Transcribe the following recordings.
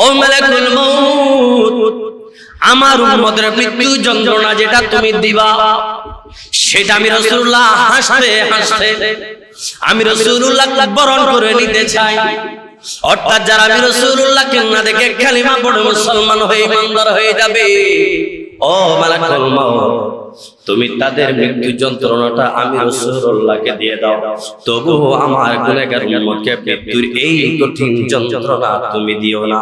ও আমার উম্মতের মৃত্যু যন্ত্রণা যেটা তুমি দিবা, সেটা আমি রাসূলুল্লাহ হাসতে হাসতে, আমি রাসূলুল্লাহ বরণ করে নিতে চাই। অর্থাৎ যারা আমি রাসূলুল্লাহকে না দেখে কালিমা পড়ে মুসলমান হয়ে ইমানদার হয়ে যাবে ও মালাকুল মাউত, তুমি তাদের মৃত্যু যন্ত্রণাটা আমি রসুল্লাহকে দিয়ে দাও। তবু আমার গুণাগার উম্মতকে মৃত্যুর এই কঠিন যন্ত্রণা তুমি দিও না।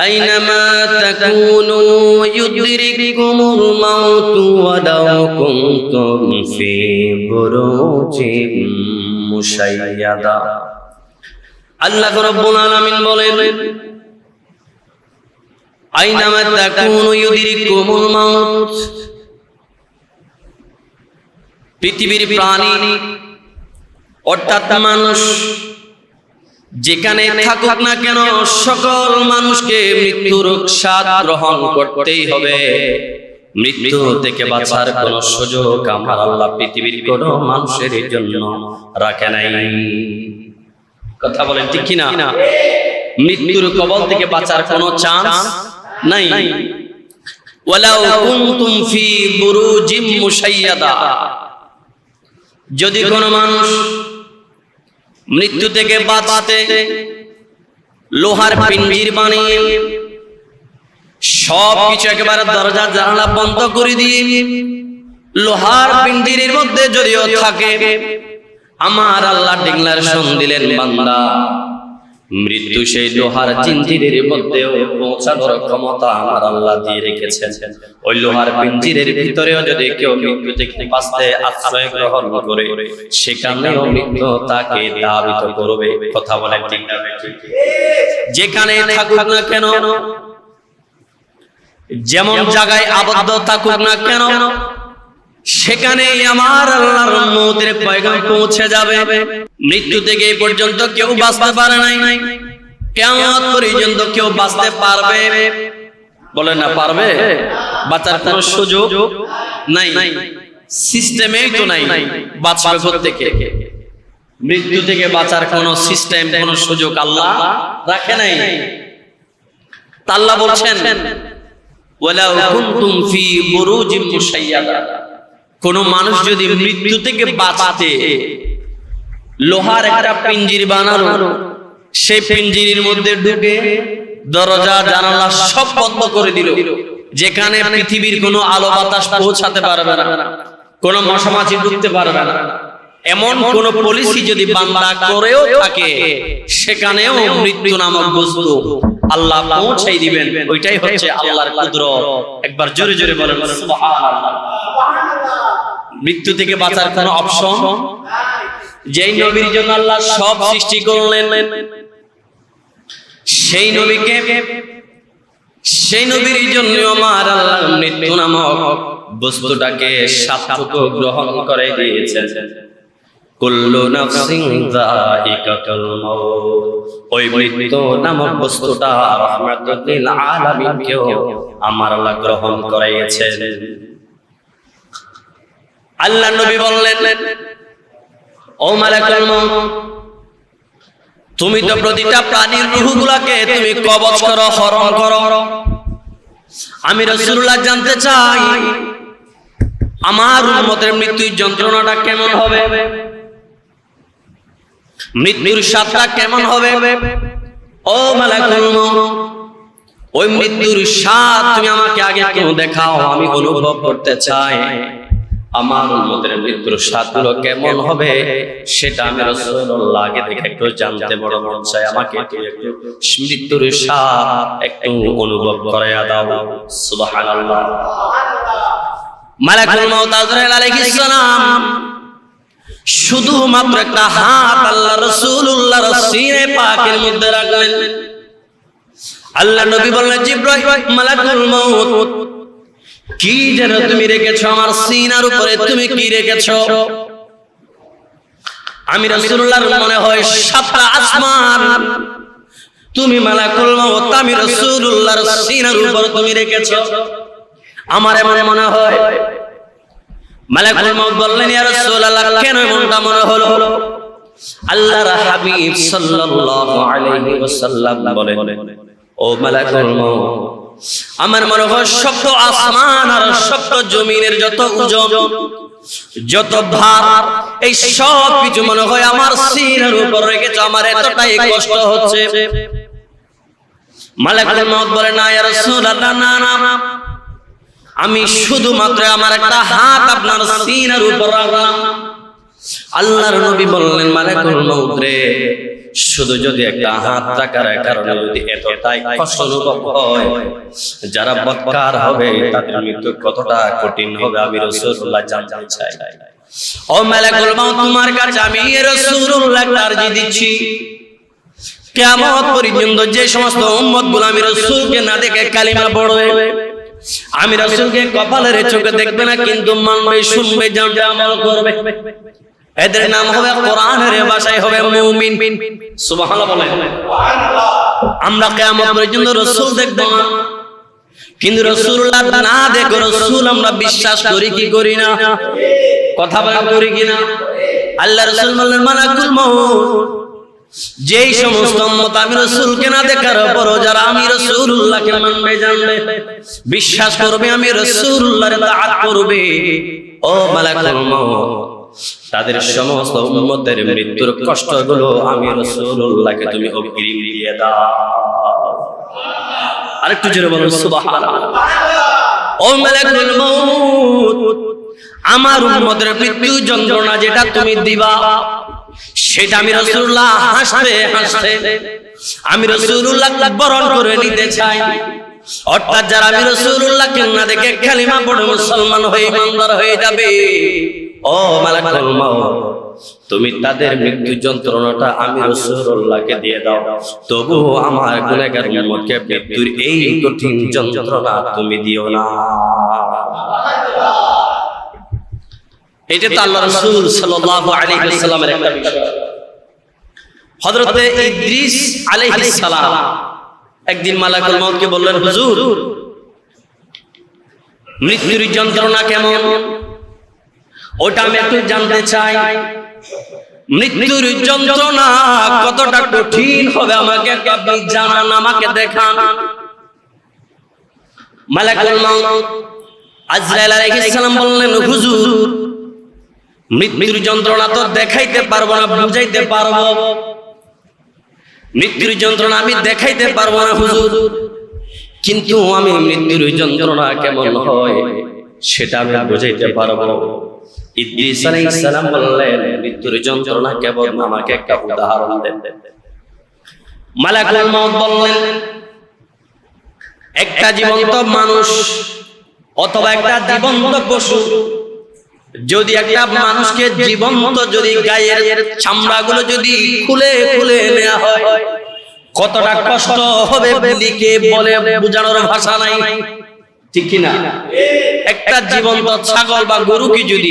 أينما تكونوا يدرككم الموت ولو كنتم في بروج مشيدة আল্লাহ রব্বুল আলামিন বলেন আইনামা তাকুনু ইউদরিকুমুল মাউত পৃথিবীর প্রাণী অর্থাৎ মানুষ যেখানে থাকুক না কেন সকল মানুষকে মৃত্যুর স্বাদ গ্রহণ করতেই হবে। মৃত্যু থেকে বাঁচার কোন সুযোগ আমার আল্লাহ পৃথিবীর কোন মানুষের জন্য রাখে নাই। কথা বলেন ঠিক কিনা? মৃত্যুর কবল থেকে বাঁচার কোনো চান্স নাই। ওয়ালাউ কুনতুম ফি বুরুজিম মুশাইয়াদা। যদি কোনো মানুষ মৃত্যু থেকে বাঁচতে লোহার পিঞ্জির বানিয়ে সব কিছু একেবারে দরজা জানালা বন্ধ করে দিয়ে লোহার পিঞ্জিরের মধ্যে যদিও থাকে। আমার আল্লাহ ডিংলার দিলেন বান্দা। মৃত্যু সেই লোহার জিঞ্জিরের মধ্যেও পৌঁছানোর ক্ষমতা আমার আল্লাহ দিয়ে রেখেছেন। ওই লোহার পিঞ্জিরের ভিতরেও যদি কেউ মৃত্যু থেকে বাঁচতে আশ্রয় গ্রহণ করে, সেখানেও মৃত্যু তাকে দাবিত করবে। কথা বলে ঠিক যেখানে থাকুক না কেন, যেমন জায়গায় আবদ্ধ থাকুক না কেন সেখানে আমার আল্লাহর মৌতের পয়গাম পৌঁছে যাবে। মৃত্যু থেকে এই পর্যন্ত কেউ বাঁচতে পারে নাই। কেমন পর্যন্ত কেউ বাঁচতে পারবে। বলে না, পারবে? বাঁচার কোন সুযোগ নাই। সিস্টেমেই তো নাই, বাঁচবে থেকে মৃত্যু থেকে বাঁচার কোন সিস্টেম, কোন সুযোগ আল্লাহ রাখে নাই। আল্লাহ বলছেন, ওয়ালাউ কুনতুম ফি বুরুজিম মুশাইয়াদা। কোন মানুষ যদি মৃত্যু থেকে বাঁচাতে লোহার একটা পিঞ্জির বানানো সেই পিঞ্জিরির মধ্যে ঢুকে দরজা জানালা সব বন্ধ করে দিল যেখানে পৃথিবীর কোনো আলো বাতাস পৌঁছাতে পারবে না। কোনো মশামাছি ঢুকতে পারবে না। এমন কোন পলিসি যদি বান্দা করেও থাকে সেখানেও মৃত্যু নামক বস্তু। আল্লাহ পৌঁছাই দিবেন ওইটাই হচ্ছে আল্লাহর কুদরত। একবার জোরে জোরে বলেন সুবহানাল্লাহ। মৃত্যু থেকে বাঁচার কোন অপশন? যেই নবীর জন্য আল্লাহ সব সৃষ্টি করলেন সেই নবীকে সেই নবীর জন্য আমার আল্লাহ মৃত্যু নামক বস্তুটাকে সার্থক গ্রহণ করে দিয়েছেন। কুল্লু আমার আল্লাহ নবী ও তুমি তো প্রতিটা প্রাণীর রূহগুলোকে তুমি কবজ করো, হরণ করো। আমি রাসূলুল্লাহ জানতে চাই, আমার উম্মতের মৃত্যুর যন্ত্রণাটা কেমন হবে? মৃত্যুর স্বাদটা কেমন হবে? ও মালাকুল ওই মৃত্যুর স্বাদ তুমি আমাকে আগে কেউ দেখাও, আমি অনুভব করতে চাই। আমার উম্মতের মৃত্যুর স্বাদগুলো কেমন হবে সেটা আমি রাসূলুল্লাহ আগে দেখে একটু জানতে বড় মন চাই। আমাকে মৃত্যুর স্বাদ একটু অনুভব করাইয়া দাও। সুবহানাল্লাহ। মালাকুল মাউত আলাইহিস সালাম শুধুমাত্র একটা হাত আল্লাহ রাসূলুল্লাহর সিনে পাকের মধ্যে রাখলেন। আল্লাহ নবী বললেন মাউত, কি যেন তুমি রেখেছো আমার সিনার উপরে? তুমি কি রেখেছো? আমি রাসূলুল্লাহর মনে হয় সাতটা আসমান। তুমি মালাকুল মউত, আমি রাসূলুল্লাহর সিনার উপর তুমি রেখেছো। আমার এমন মনে হয় মালাকুল মউত বললেন ইয়া রাসূলুল্লাহ কেন এমনটা মনে হলো? আল্লাহর হাবিব সাল্লাল্লাহু আলাইহি ওয়াসাল্লাম বলেন ও মালাকুল মউত আমার মনে হয় শব্দ আসমান আর শব্দ জমিনের যত ওজন যত ভার এই সব কিছু মনে হয় আমার সিনের উপর রেখেছে আমার এতটাই কষ্ট হচ্ছে। মালাকুল মউত বলে না ইয়া রাসূলুল্লাহ না না আমি শুধুমাত্র আমার একটা হাত আপনার সিনের উপর রাখলাম। আল্লাহর নবী বললেন মালাকুল মউত রে শুধু যদি একটা হাত রাখার কারণে যদি এতটাই কষ্ট অনুভব হয় যারা বৎকার হবে তাদের মৃত্যু কতটা কঠিন হবে আমি রাসূলুল্লাহ জানতে চাই। ও মালাকুল মউত তোমার কাছে আমি রাসূলুল্লাহ আরজি দিচ্ছি কিয়ামত পর্যন্ত যে সমস্ত উম্মতগুলো আমি রাসূলকে না দেখে কালিমা পড়বে আমি রাসূলকে কপালের চোখে দেখবে না কিন্তু মানবে শুনবে জানবে আমল করবে। এদের নাম হবে কোরআনের ভাষায় হবে মুমিন। সুবহানাল্লাহ বলেন। আমরা কিয়ামত পর্যন্ত রাসূল দেখব না। কিন্তু রাসূলুল্লাহ না দেখো রাসূল আমরা বিশ্বাস করি কি করি না? কথা বলা করি কি না আল্লাহ রাসূল বললেন মালাকুল মউত। যেই সমস্ত উম্মত আমি রাসূলকে না দেখার যারা আমি রাসূলুল্লাহকে মানবে, জানবে, বিশ্বাস করবে, আমি করবে, ও তাদের সমস্ত উম্মতের মৃত্যুর কষ্টগুলো আমি রাসূলুল্লাহকে তুমি অগ্রিম দিয়ে দাও। আরেকটু জোরে সুবহানাল্লাহ। ও আমার উম্মতের মৃত্যু যন্ত্রণা যেটা তুমি দিবা সেটা আমি রসুল্লাহ হাসতে হাসতে, আমি রাসূলুল্লাহ বরণ করে নিতে চাই। অর্থাৎ যারা আমি রাসূলুল্লাহকে না দেখে কালিমা পড়ে মুসলমান হয়ে ইমানদার হয়ে যাবে, ও মালাকুল মাউত, তুমি তাদের মৃত্যু যন্ত্রণাটা আমি রাসূলুল্লাহকে দিয়ে দাও। তবু আমার গুনাহগার উম্মতকে মৃত্যুর এই কঠিন যন্ত্রণা তুমি দিও না। এটা তো আল্লাহ রাসূল একটা বিষয়। হযরতে ইদ্রিস একদিন মালাকুল মউতকে বললেন হুজুর মৃত্যুর যন্ত্রণা কেমন? ওটা আমি একটু জানতে চাই। মৃত্যুর যন্ত্রণা কতটা কঠিন হবে আমাকে আপনি জানান আমাকে দেখান। মালাকুল মউত আজরাইল আলাইহিস সালাম বললেন হুজুর মৃত্যুর যন্ত্রণা তো দেখাইতে পারব না, বুঝাইতে পারব। মৃত্যুর যন্ত্রণা আমি দেখাইতে পারব না, হুজুর। কিন্তু আমি মৃত্যুর যন্ত্রণা কেমন হয়, সেটা আমি বুঝাইতে পারব। ইদ্রিস আলাইহিস সালাম বললেন, মৃত্যুর যন্ত্রণা কেবল আমাকে একটা উদাহরণ দেন। মালাকুল মউত বললেন, একটা জীবন্ত মানুষ অথবা একটা জীবন্ত পশু যদি একটা মানুষকে জীবন্ত যদি গায়ের চামড়াগুলো যদি খুলে খুলে নেওয়া হয়, কতটা কষ্ট হবে লিখে বলে বোঝানোর ভাষা নাই। ঠিক কিনা? একটা জীবন্ত ছাগল বা গরুকে যদি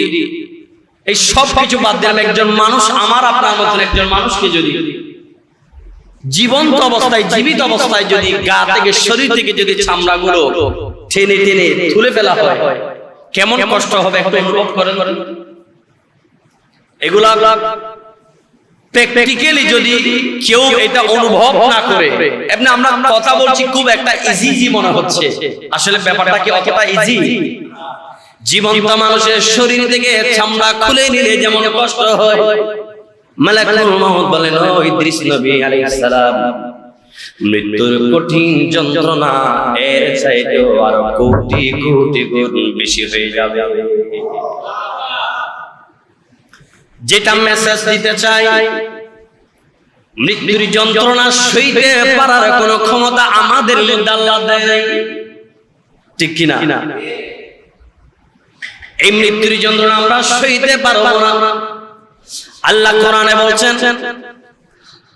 এই সব কিছু বাদ দিলাম, একজন মানুষ আমার আপনার মতন একজন মানুষকে যদি জীবন্ত অবস্থায়, জীবিত অবস্থায় যদি গা থেকে শরীর থেকে যদি চামড়াগুলো টেনে টেনে তুলে ফেলা হয় কেমন কষ্ট হবে একটু অনুভব করেন? এগুলা প্র্যাকটিক্যালি যদি কেউ এটা অনুভব না করে এমনি আমরা কথা বলছি খুব একটা ইজি ইজি মনে হচ্ছে। আসলে ব্যাপারটা কি অতটা ইজি জীবন্ত মানুষের শরীর থেকে চামড়া খুলে নিলে যেমন কষ্ট হয়। মালাকুল মউত বলেন ও ইদ্রিস নবী আলাইহিস সালাম। মৃত্যুর কঠিন যন্ত্রণা এর চাইতেও আরও কোটি কোটি গুণ বেশি হয়ে যাবে। যেটা মেসেজ দিতে চাই মৃত্যুর যন্ত্রণা সইতে পারার কোনো ক্ষমতা আমাদের মধ্যে আল্লাহ দেয়। নাই ঠিক কিনা? এই মৃত্যুর যন্ত্রণা আমরা সইতে পারব না। আল্লাহ কোরআনে বলছেন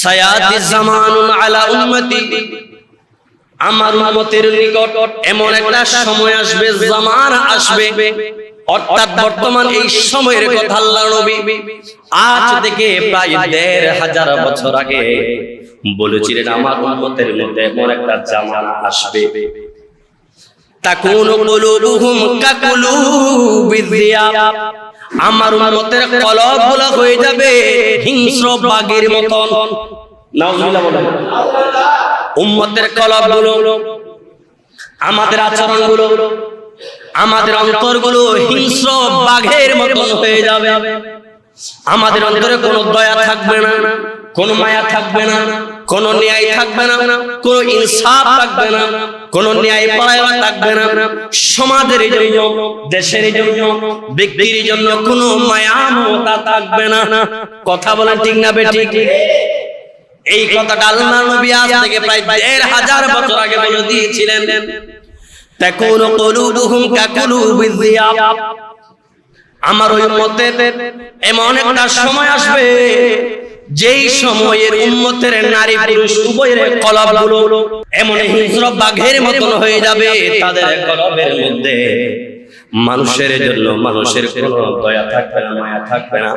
সায়াতি জামানুন আলা উম্মতি। আমার উম্মতের নিকট এমন একটা সময় আসবে, জামান আসবে। অর্থাৎ বর্তমান এই সময়ের কথা আল্লাহ নবী আজ থেকে প্রায় দেড় হাজার বছর আগে বলেছিলেন, আমার উম্মতের মধ্যে এমন একটা জামানা আসবে। তাকুনু কুলুবুহুম কাকুলুবিদ্দিয়া আমার উম্মতের কলবগুলো হয়ে যাবে হিংস্র বাঘের মতন। নাউজুবিল্লাহ বলেন উম্মতের কলবগুলো, আমাদের আচরণগুলো, আমাদের অন্তরগুলো হিংস্র বাঘের মতন হয়ে যাবে। আমাদের অন্তরে কোনো দয়া থাকবে না, কোনো মায়া থাকবে না। কোনো ন্যায় থাকবে না, কোনো ইনসাফ থাকবে না, কোনো ন্যায় পরায়ণ থাকবে না। সমাজের জন্য, দেশের জন্য, ব্যক্তির জন্য কোনো মায়া মমতা থাকবে না। কথা বলেন ঠিক না বেঠিক এই কথাটা আল্লাহ নবী আজ থেকে প্রায় দেড় হাজার বছর আগে বলে দিয়েছিলেন। তাকুনু কুলুবুহুম কাকুলুবিদ দিয়াব আমার ওই মতে এমন একটা সময় আসবে যেই সময়ের উম্মতের নারী পুরুষ উভয়ের কলবগুলো এমন হিংস্র বাঘের মতন হয়ে যাবে তাদের কলবের মধ্যে। মানুষের জন্য মানুষের কোনো দয়া থাকবে না মায়া থাকবে না।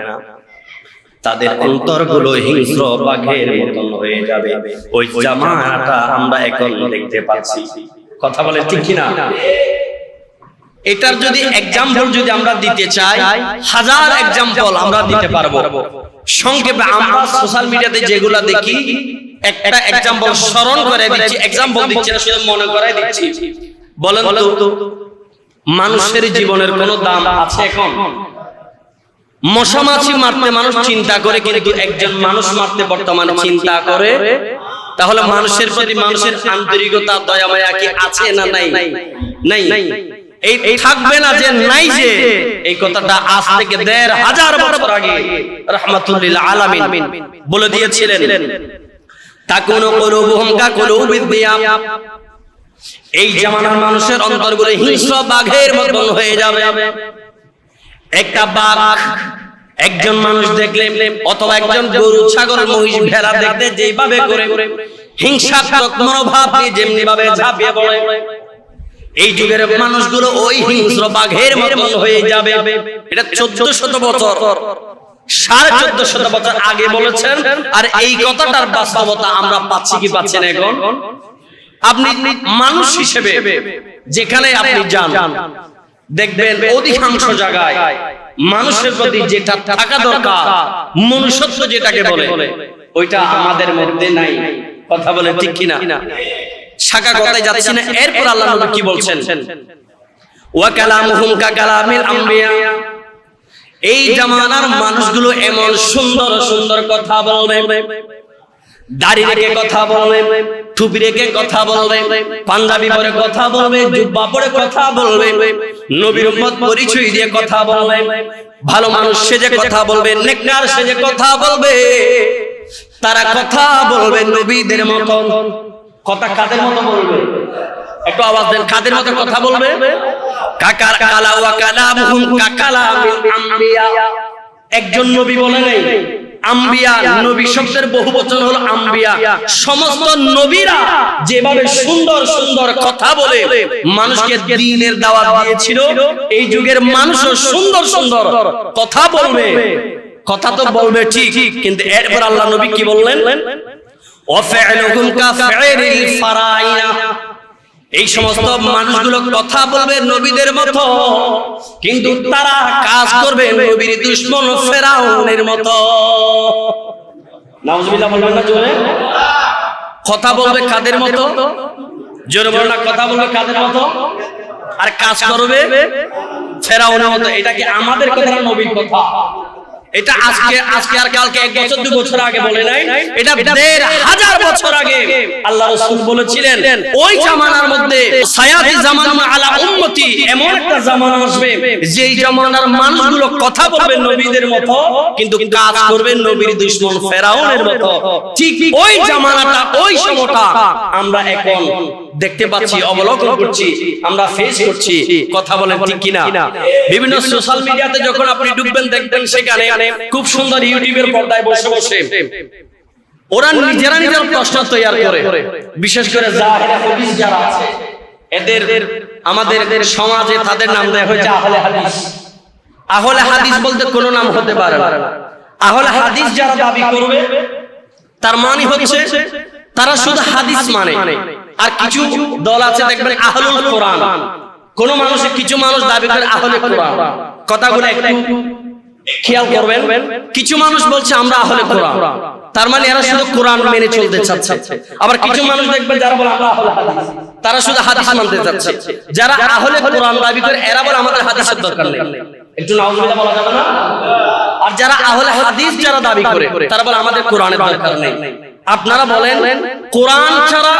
তাদের অন্তরগুলো হিংস্র বাঘের মতন হয়ে যাবে। ওই জামাটা আমরা এখন দেখতে পাচ্ছি। কথা বলে ঠিক কিনা? এটার যদি এক্সাম্পল যদি আমরা দিতে চাই, হাজার এক্সাম্পল আমরা দিতে পারব। সংক্ষেপে আমরা সোশ্যাল মিডিয়াতে যেগুলা দেখি, একটা এক্সাম্পল স্মরণ করে দিচ্ছি এক্সাম্পল দিচ্ছি না শুধু মনে করাই দিচ্ছি। বলেন তো, মানুষের জীবনের কোনো দাম আছে এখন? মশা মাছি মারতে মানুষ চিন্তা করে, কিন্তু একজন মানুষ মারতে বর্তমানে চিন্তা করে, তাহলে মানুষের প্রতি মানুষের আন্তরিকতা, দয়া, মায়া কি আছে না নাই? নাই। এই থাকবে না যে নাই যে। এই কথাটা আজ থেকে দেড় হাজার বছর আগে রহমাতুল্লিল আলামিন বলে দিয়েছিলেন তাকুনু কুলুবুহুম কাকুলুবিদ দিয়াব এই জামানার মানুষের অন্তরগুলো হিংস্র বাঘের মতন হয়ে যাবে। একটা বাঘ একজন মানুষ দেখলে অথবা একজন গরু ছাগল মহিষ ভেড়া দেখতে যেভাবে করে হিংসাত্মক মনোভাব নিয়ে যেমনি ভাবে ঝাঁপিয়ে পড়ে। এই যুগের মানুষগুলো ওই হিংস্র বাঘের মতন হয়ে যাবে। এটা চোদ্দ শত বছর। সাড়ে চোদ্দ শত বছর আগে বলেছেন আর এই কথাটার বাস্তবতা আমরা পাচ্ছি কি পাচ্ছি না এখন? আপনি মানুষ হিসেবে যেখানে আপনি যান দেখবেন অধিকাংশ জায়গায় মানুষের প্রতি যেটা থাকা দরকার মনুষ্যত্ব যেটাকে বলে ওইটা আমাদের মধ্যে নাই। কথা বলে ঠিক কিনা? শাখা কথায় যাচ্ছি না। এরপর আল্লাহ নবী কি বলছেন? ওয়া কালামুহুম কা কালামিল আম্বিয়া এই জামানার মানুষগুলো এমন সুন্দর সুন্দর কথা বলবে। দাড়ি রেখে কথা বলবে টুপি রেখে কথা বলবে পাঞ্জাবি পরে কথা বলবে জুব্বা পরে কথা বলবে নবীর উম্মত পরিচয় দিয়ে কথা বলবে ভালো মানুষ সেজে কথা বলবে নেককার সেজে কথা বলবে তারা কথা বলবে নবীদের মতন। কথা কাদের মতো বলবে? একটু আওয়াজ দেন, কাদের মতো কথা বলবে? কাকার কালা ওয়া কালামুহুম কাকালামিল আম্বিয়া। একজন নবী বলে নাই, আম্বিয়া নবী শব্দের বহু বচন হলো আম্বিয়া। সমস্ত নবীরা যেভাবে সুন্দর সুন্দর কথা বলে মানুষকে দ্বীনের দাওয়াত দিয়েছিল, এই যুগের মানুষও সুন্দর সুন্দর কথা বলবে। কথা তো বলবে ঠিক, কিন্তু এরপর আল্লাহ নবী কি বললেন? এই সমস্ত মানুষগুলো কথা বলবে নবীদের মতো, কিন্তু তারা কাজ করবে নবীর দুশ্মন ফেরাউনের মতো। কথা বলবে কাদের মতো? জোরে বলবেন না, কথা বলবে কাদের মতো? আর কাজ করবে ফেরাউনের মতো। এটা কি আমাদের কথা নবীর কথা? এটা আজকে আজকে আর কালকে এক বছর দু বছর আগে বলে নাই। এটা দেড় হাজার বছর আগে আল্লাহ রাসূল বলেছিলেন ওই জামানার মধ্যে সায়াতি জামানা আলা উম্মতি এমন একটা জামানা আসবে যেই জামানার মানুষগুলো কথা বলবে নবীদের মতো কিন্তু কাজ করবে নবীর দুশমন ফেরাউনের মতো। ঠিক ওই জামানাটা ওই সময়টা আমরা এখন দেখতে পাচ্ছি অবলোকন করছি আমরা ফেস করছি কথা বলেন ঠিক কিনা? বিভিন্ন সোশ্যাল মিডিয়াতে যখন আপনি ঢুকবেন দেখবেন সেখানে খুব সুন্দর ইউটিউবের পর্দায় বসে বসে ওরা নিজেরা নিজের প্রশ্ন তৈরি করে। বিশেষ করে যারা আছে এদের আমাদের সমাজে তাদের নাম হয়েছে আহলে হাদিস। আহলে হাদিস বলতে কোনো নাম হতে পারে না। আহলে হাদিস যারা দাবি করবে তার মানে হচ্ছে তারা শুধু হাদিস মানে। আর কিছু দল আছে দেখবেন আহলুল কোরআন। কোন মানুষের কিছু মানুষ দাবি করে আহলে কোরআন। কথাগুলো একটু খেয়াল করবেন কিছু মানুষ বলছে আমরা আহলে কোরআন। তার মানে এরা শুধু কোরআন মেনে চলতে চাচ্ছে। আবার কিছু মানুষ দেখবেন যারা বলে আমরা আহলে হাদিস। তারা শুধু হাদিস মানতে চাচ্ছে। যারা আহলে কোরআন দাবি করে এরা বলে আমাদের হাদিসের দরকার নেই। একটু নাউজুবিল্লাহ বলা যাবে না? আর যারা আহলে হাদিস যারা দাবি করে তারা বলে আমাদের কোরআনের দরকার নেই। আপনারা বলেন কোরআন ছাড়া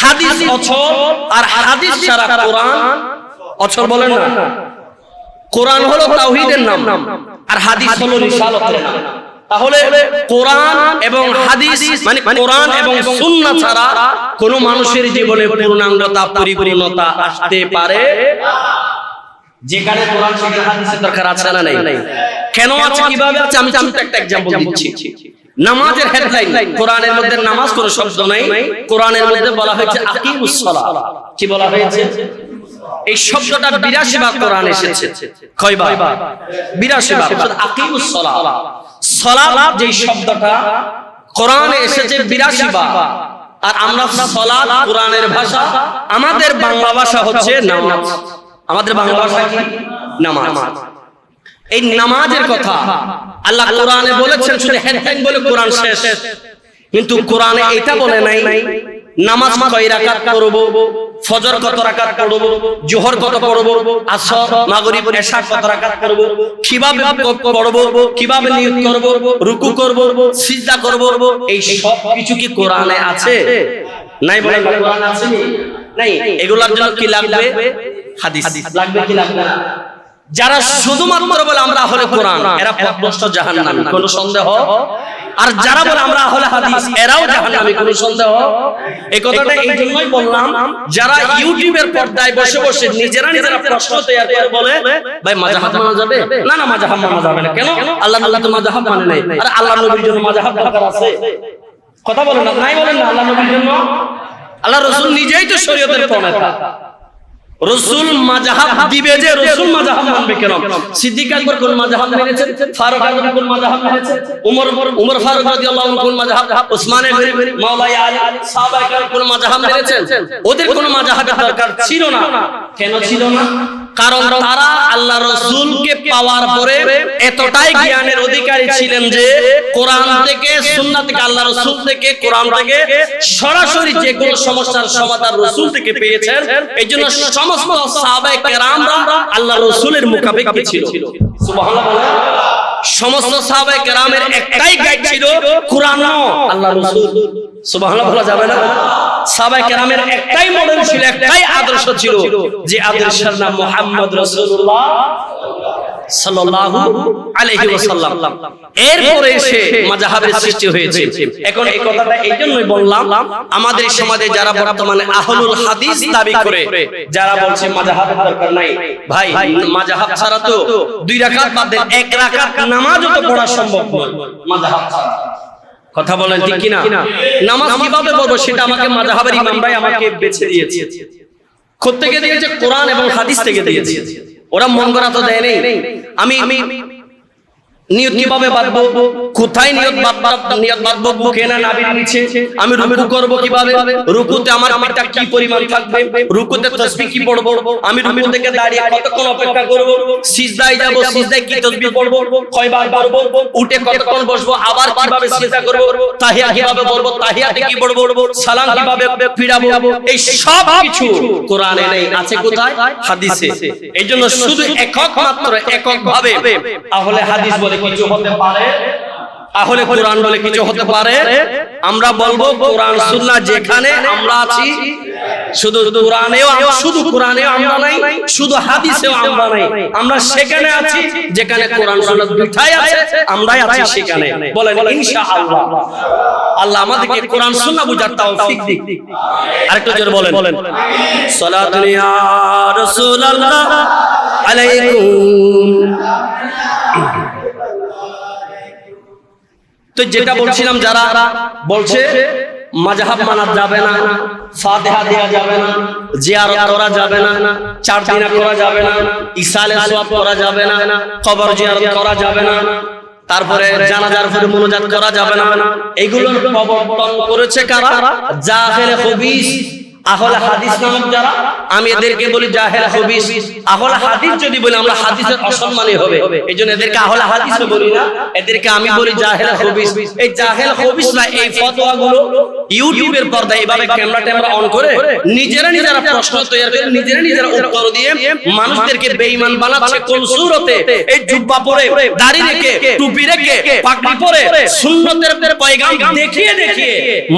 হাদিস অছর আর হাদিস ছাড়া কোরআন অছর বলেন না। কোরআন হলো তাওহীদের নাম। আর হাদিস হলো রিসালতের নাম তাহলে কোরআন এবং হাদিস মানে কোরআন এবং সুন্নাহ ছাড়া কোনো মানুষের জীবনে পূর্ণাঙ্গতা পরিপূর্ণতা আসতে পারে যেখানে কোরআন সেখানে হাদিসের দরকার আছে না নাই কেন আছে কিভাবে আছে আমি ছোট্ট একটা एग्जांपल দিচ্ছি নামাজের হেডলাইন কোরআনের মধ্যে নামাজ কোনো শব্দ নাই কোরআনের মধ্যে বলা হয়েছে আকিমুস সালাহ কি বলা হয়েছে এই শব্দটা 82 বার কোরআন এসেছে। কয়বার? 82 বার। আকিমুস সালাহ সালাত। যেই শব্দটা কোরআনে এসেছে 82 বার। আর আমরা সালাত কোরআনের ভাষা। আমাদের বাংলা ভাষা হচ্ছে নামাজ। আমাদের বাংলা ভাষা কি? নামাজ। এই নামাজের কথা আল্লাহ কোরআনে বলেছেন শুধু হেডলাইন বলে কোরআন শেষ। কিন্তু কোরআনে এটা বলে নাই। নামাজ কয় রাকাত করব ফজর কত রাকাত পড়ব, জোহর কত পড়ব, আসর, মাগরিব এশা কত রাকাত করব কীভাবে পড়ব কীভাবে নিয়ত করব, রুকু করব, সিজদা করব, এই সব কিছু কি কোরআনে আছে? নাই বলে কোরআনে আছে নাই। এগুলোর জন্য কি লাগবে? হাদিস। লাগবে কি লাগবে না? যারা শুধুমাত্র বলে আমরা হলে কোরআন, এরা পথভ্রষ্ট জাহান্নামী, কোনো সন্দেহ? আর যারা বলে আমরা হলে হাদিস, এরাও জাহান্নামী, কোনো সন্দেহ? এই কথাটা এই জন্যই বললাম, যারা ইউটিউবের পর্দায় বসে বসে নিজেরা নিজেরা প্রশ্ন তৈরি করে বলে, ভাই মাজাহাব মানা যাবে? না না মাজাহাব মানা যাবে না। কেন? আল্লাহ আল্লাহ তো মাজাহাব মানে নাই। আর আল্লাহ নবীর জন্য মাজাহাব দরকার আছে। কথা বলেন না, নাই বলেন না, আল্লাহ নবীর জন্য? আল্লাহ রসুল নিজেই তো শরীয়তের প্রণেতা। রসুল মাজাহাব দিবে যে রসুল মাজাহাব মানবে কেন? সিদ্দিক আকবর কোন মাজাহাব মেনেছেন? ফারুক আকবর কোন মাজাহাব মেনেছেন? উমর উমর ফারুক রাদিয়াল্লাহু আনহু কোন মাজাহাব? ওসমান এর মাওলাই আলী কেরাম কোন মাজাহাব মেনেছেন? ওদের কোন মাজাহাবের দরকার ছিল না। কেন ছিল না? কারণ তারা আল্লাহ রসুলকে পাওয়ার পরে এতটাই জ্ঞানের অধিকারী ছিলেন যে কোরআন থেকে সুন্নাহ থেকে আল্লাহ রসুল থেকে কোরআন থেকে সরাসরি যে কোনো সমস্যার সমাধান রসুল থেকে পেয়েছেন। এই জন্য সমস্ত সাহাবায়ে কেরামরা আল্লাহ রসুলের মুখাপেক্ষি ছিল। সমস্ত সাহাবায়ে কেরামের একটাই গাইড ছিল কোরআন। আল্লাহ রসুল। সুবহানাল্লাহ বলা যাবে না? সাহাবায়ে কেরামের একটাই মডেল ছিল একটাই আদর্শ ছিল যে আদর্শের নাম মুহাম্মদ রাসূলুল্লাহ সাল্লাল্লাহু আলাইহি ওয়াসাল্লাম। এরপরে এসে মাযহাবের সৃষ্টি হয়েছে। এখন এই কথাটা এই বললাম আমাদের সমাজে যারা বর্তমানে আহলুল হাদিস দাবি করে যারা বলছে মাযহাবের দরকার নাই ভাই মাযহাব ছাড়া তো দুই রাকাত বাদ এক রাকাত নামাজও তো পড়া সম্ভব নয়। মাযহাব ছাড়া। কথা বলেন ঠিক কিনা? নামাজ কীভাবে পড়ব সেটা আমাকে মাযহাবের ইমামরাই আমাকে বেছে দিয়েছে। থেকে দিয়েছে কোরআন এবং হাদিস থেকে দিয়েছে। ওরা মন করা তো দেয় নেই। আমি আমি নিয়ত কীভাবে বাঁধবো কোথায় নিয়ত নিয়ত বাঁধবো বুকে না নাভির নিচে? আমি রুকু করব কীভাবে? রুকুতে আমার পিঠটা কি পরিমাণ থাকবে? রুকুতে তাসবিহ কি পড়ব? আমি রুকু থেকে দাঁড়িয়ে কতক্ষণ অপেক্ষা করব? সিজদায় যাব সিজদায় কি তাসবিহ পড়ব কয়বার পড়ব উঠে কতক্ষণ বসবো? আবার কীভাবে সিজদা করব? তাহিয়া কীভাবে পড়ব তাহিয়াতে কি পড়ব? সালাম কীভাবে ফিরাবো? এই সব কিছু কোরআনে নেই। আছে কোথায়? হাদিসে। এই জন্য শুধু একক মাত্র একক ভাবে তাহলে হাদিস বলে কিছু হতে পারে তাহলে কোরআন বলে কিছু হতে পারে? আমরা বলব কোরআন সুন্নাহ যেখানে আমরা আছি শুধু কোরআনেও শুধু কোরআনেও আমরা নাই শুধু হাদিসেও আমরা নাই। আমরা সেখানে আছি যেখানে কোরআন সুন্নাহ দুটাই আছে আমরাই আছি সেখানে। বলেন ইনশাআল্লাহ। আল্লাহ আমাদেরকে কোরআন সুন্নাহ বুঝার তৌফিক দিক। আরেকটু জোরে বলেন। সালাতুন ইয়া রাসূলুল্লাহ আলাইকুম। তো যেটা বলছিলাম যারা বলছে মাজাহাব মানা যাবে না ফাতিহা দেয়া যাবে না জিয়ারত করা যাবে না চার দিনা করা যাবে না ইসালে সওয়াব করা যাবে না কবর জিয়ারত করা যাবে না তারপরে জানাজার পরে মুনাজাত করা যাবে না এগুলোর প্রবর্তন করেছে কারা জাহেল খবিস আহলে হাদিস নামক যারা আমি এদেরকে বলি জাহেল আহলে হাদিস যদি বলি আমরা হাদিসের অসম্মানী হবে। এই জন্য এদেরকে আহলে হাদিস বলি না। এদেরকে আমি বলি জাহেল হাদিস। এই জাহেল হাদিস না এই ফতোয়াগুলো ইউটিউবের পর্দায় এইভাবে ক্যামেরা ট্যামেরা অন করে নিজেরা নিজেরা প্রশ্ন তৈরি করে নিজেরা নিজেরা উত্তর দিয়ে মানুষদেরকে বেঈমান বানাচ্ছে কোন সুরতে এই জুব্বা পরে দাড়ি রেখে টুপি রেখে পাগড়ি পরে সুন্নতের পয়গাম দেখিয়ে দেখিয়ে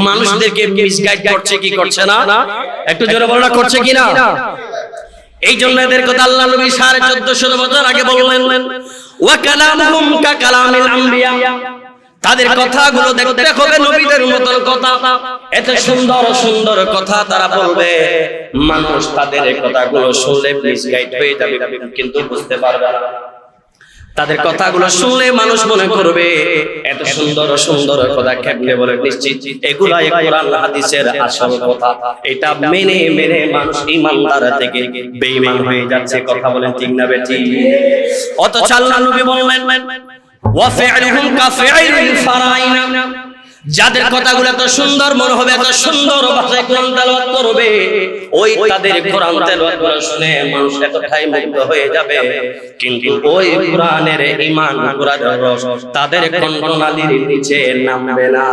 মানুষদেরকে মিসগাইড করছে কি করছে না একটু জোরে বলনা করছে কি না এই জন্য এদের কথা আল্লাহ নবী সাড়ে চোদ্দশো বছর আগে বললেন ওয়া কালামুহুম কা কালামিল আম্বিয়া তাদের কথাগুলো দেখতে হবে নবীদের মতন কথা। এত সুন্দর সুন্দর কথা তারা বলবে। মানুষ তাদের কথাগুলো শুনলে মিসগাইড হয়ে যাবে কিন্তু বুঝতে পারবে না। তাদের কথাগুলো শুনলে মানুষ মনে করবে এত সুন্দর সুন্দর কথা খেপলে বলে নিশ্চিত এগুলা কোরআন হাদিসের আসল কথা। এটা মেনে মেনে মানুষ ইমানদার থেকে বেঈমান হয়ে যাচ্ছে কথা বলেন ঠিক না বেটি অত চাল্লা নবী বললেন ওয়া ফি'লুহুম কা ফি'লিল ফারাইনা। যাদের কথাগুলো এত সুন্দর মনে হবে এত সুন্দর ভাষায় কোরআন তেলাওয়াত করবে ওই তাদের কোরআন তেলাওয়াত করা শুনে মানুষ এতটাই মুগ্ধ হয়ে যাবে। কিন্তু ওই কোরআনের ঈমান কোরআনের রস তাদের কণ্ঠনালীর নিচে নামবে না।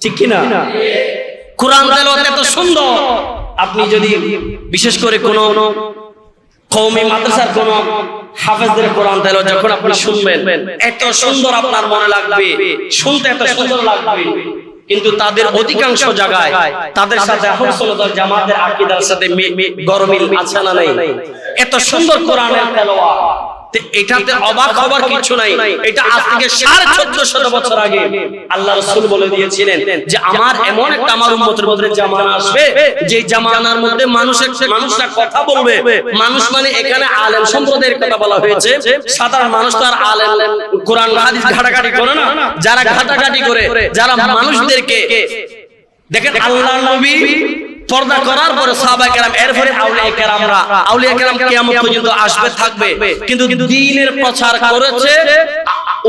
ঠিক কি না কোরআন তেলাওয়াত এত সুন্দর। আপনি যদি বিশেষ করে কোন কওমি মাদ্রাসার কোন হাফেজদের কোরআন তেল যখন আপনি শুনবেন, এত সুন্দর আপনার মনে লাগবে, শুনতে এত সুন্দর লাগবে। কিন্তু তাদের অধিকাংশ জায়গায় তাদের সাথে এখন সুন্নাত দল জামাতের আকীদার সাথে গরমিল আছে না নাই? এত সুন্দর কোরআনের তেলাওয়াত। তো এটাতে অবাক হবার কিছু নাই। এটা আজ থেকে সাড়ে চোদ্দশো বছর আগে আল্লাহ রসুল বলে দিয়েছিলেন যে আমার এমন একটা আমার উম্মতের মধ্যে জামানা আসবে যে জামানার মধ্যে মানুষের মানুষরা কথা বলবে। মানুষ মানে এখানে আলেম সম্প্রদায়ের কথা বলা হয়েছে। সাধারণ মানুষ তো আর আলেম কোরআন হাদিস ঘাটাঘাটি করে না। যারা ঘাটাঘাটি করে যারা মানুষদেরকে দেখেন আল্লাহ নবী পর্দা করার পরে সাহাবা কেরাম, এরপরে আউলিয়া কেরামরা, আউলিয়া কেরাম কিয়ামত পর্যন্ত আসবে, থাকবে। কিন্তু দ্বীনের প্রচার করেছে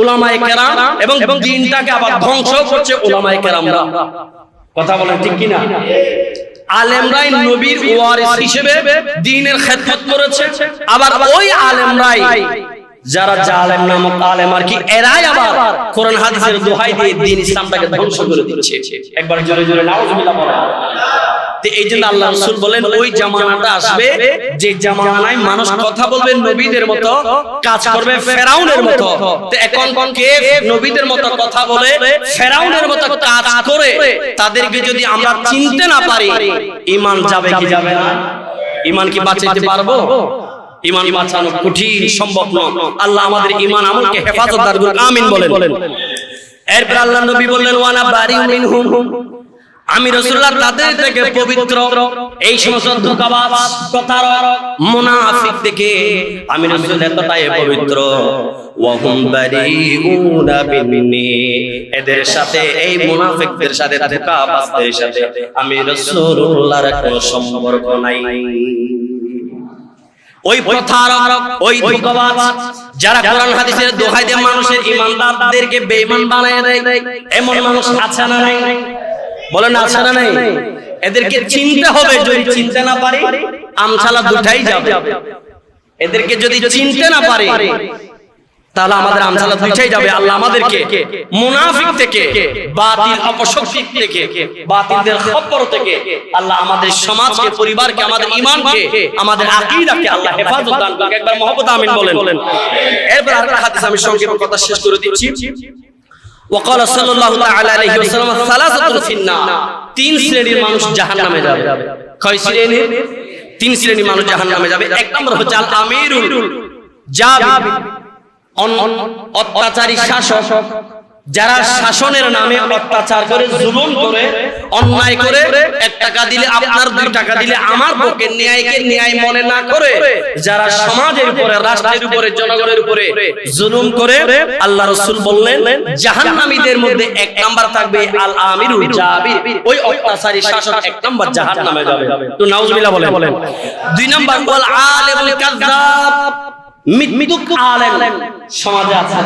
উলামায়ে কেরাম এবং দ্বীনটাকে আবার ধ্বংস করছে উলামায়ে কেরামরা। কথা বলেন ঠিক কি না আলেমরাই নবীর ওয়ারিস হিসেবে দ্বীনের খেদমত করেছে। আবার ওই আলেমরাই, যারা জালেম নামক আলেম আর কি, এরাই আবার কোরআন হাদিসের দোহাই দিয়ে দ্বীন ইসলামটাকে ধ্বংস করে দিচ্ছে। একবার জোরে জোরে নাউজুবিল্লাহ বলেন। তো এই জন্য আল্লাহ রসুল বলেন ওই জামানাটা আসবে যে জামানায় মানুষ কথা বলবে নবীদের মতো কাজ করবে ফেরাউনের মতো। তো এখন কে নবীদের মতো কথা বলে? ফেরাউনের মতো কাজ করে তাদেরকে যদি আমরা চিনতে না পারি ইমান যাবে কি যাবে না ইমান কি বাঁচাইতে পারব? ইমান বাঁচানো কঠিন সম্ভব নয়। আল্লাহ আমাদের ইমান আমলকে হেফাজত আমিন বলেন। এরপর আল্লাহ নবী বললেন ওয়ানা বারি মিনহুম। আমি রসুল্লাহ তাদের থেকে পবিত্র। এই সমস্ত ধোকাবাজ কথার মুনাফিক থেকে আমি রসুল এতটাই পবিত্র। ওয়াহুম বারিউনা বিন্নি। এদের সাথে এই মুনাফিকদের সাথে ধোকাবাজদের সাথে আমি রাসূলুল্লাহর কোনো সম্পর্ক নাই। ওই প্রথারক ওই ধোকাবাজ যারা কোরআন হাদিসের দোহাই দিয়ে মানুষের ইমানদারদেরকে বেঈমান বানায় দেয় এমন মানুষ আছে না নাই? বলেন আছে না নাই। এদেরকে চিনতে হবে যদি চিনতে না পারি আমছালা দুটাই যাবে। এদেরকে যদি চিনতে না পারি তাহলে আমাদের দুইটাই যাবে। আল্লাহ আমাদেরকে মুনাফিক থেকে বাতিল অপশক্তি থেকে বাতিলদের খপ্পর থেকে আল্লাহ আমাদের সমাজকে পরিবারকে আমাদের ঈমানকে আমাদের আকীদাকে আল্লাহ হেফাজত দান করুক। একবার মহব্বত আমিন বলেন। এরপর আরেকটা হাদিস আমি সংক্ষেপে কথা শেষ করে দিচ্ছি। ওয়াকাল সাল্লাল্লাহু তাআলা আলাইহি ওয়াসাল্লাম, সালাসাতুন ফিন্না তিন শ্রেণির মানুষ জাহান্নামে যাবে। কয় শ্রেণি? তিন শ্রেণির মানুষ জাহান্নামে যাবে। এক নম্বর হচ্ছে আল আমিরুল জাবির অত্যাচারী শাসক। যারা শাসনের নামে অত্যাচার করে, জুলুম করে, অন্যায় করে, এক টাকা দিলে আপনার, দুই টাকা দিলে আমার পক্ষে ন্যায়কে ন্যায় মনে না করে, যারা সমাজের উপরে, রাষ্ট্রের উপরে, জনগণের উপরে জুলুম করে, আল্লাহ রসুল বললেন, জাহান্নামীদের মধ্যে এক নাম্বার থাকবে আল আমিরুল জাবির। ওই অত্যাচারী শাসক এক নাম্বার জাহান্নামে যাবে। তো নাউজুবিল্লাহ বলেন। দুই নাম্বার ওয়াল আলিমুল কাযযাব মৃত্যুক আলেম। সমাজে আছে?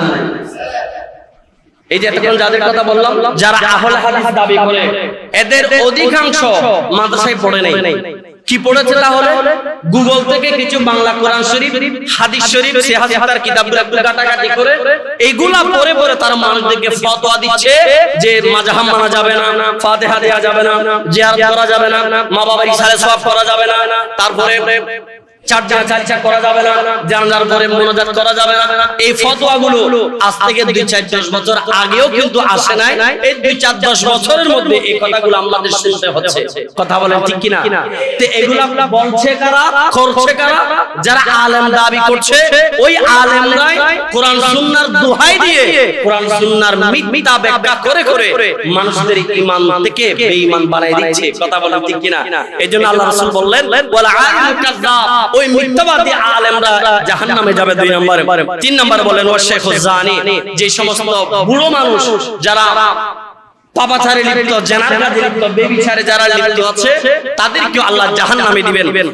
এই যে এতক্ষণ যাদের কথা বললাম, যারা আহলে হাদিস দাবি করে, এদের অধিকাংশ মাদ্রাসায় পড়ে নেই। কি পড়েছে তাহলে? গুগল থেকে কিছু বাংলা কোরআন শরীফ, হাদিস শরীফ সিহাসাতার কিতাবগুলো একটু কাটাকাটি করে এইগুলা পড়ে পড়ে তারা মানুষদেরকে ফতোয়া দিচ্ছে যে মাজাহাম মানা যাবে না, ফাতিহা দেয়া যাবে না, জিয়ারত করা যাবে না মা বাবার ইশারে সওয়াব করা যাবে না। তারপরে এই এই এই যারা আলেম দাবি করছে, ওই আলেমরাই দোহাই দিয়ে কোরআন করে মানুষদের ঈমান থেকে বেঈমান বানাই দিচ্ছে। কথা বলেন ঠিক কিনা? এজন্য আল্লাহ রাসূল বললেন ওই মিথ্যাবাদী আলেমরা জাহান্নামে যাবে দুই নম্বরে। তিন নম্বরে বলেন, ও শেখ জানি যে সমস্ত বুড়ো মানুষ যারা পাপাচারে লিপ্ত জেনার লিপ্ত, বেবিচারে যারা লিপ্ত আছে তাদেরকে আল্লাহ জাহান্নামে দিবেন।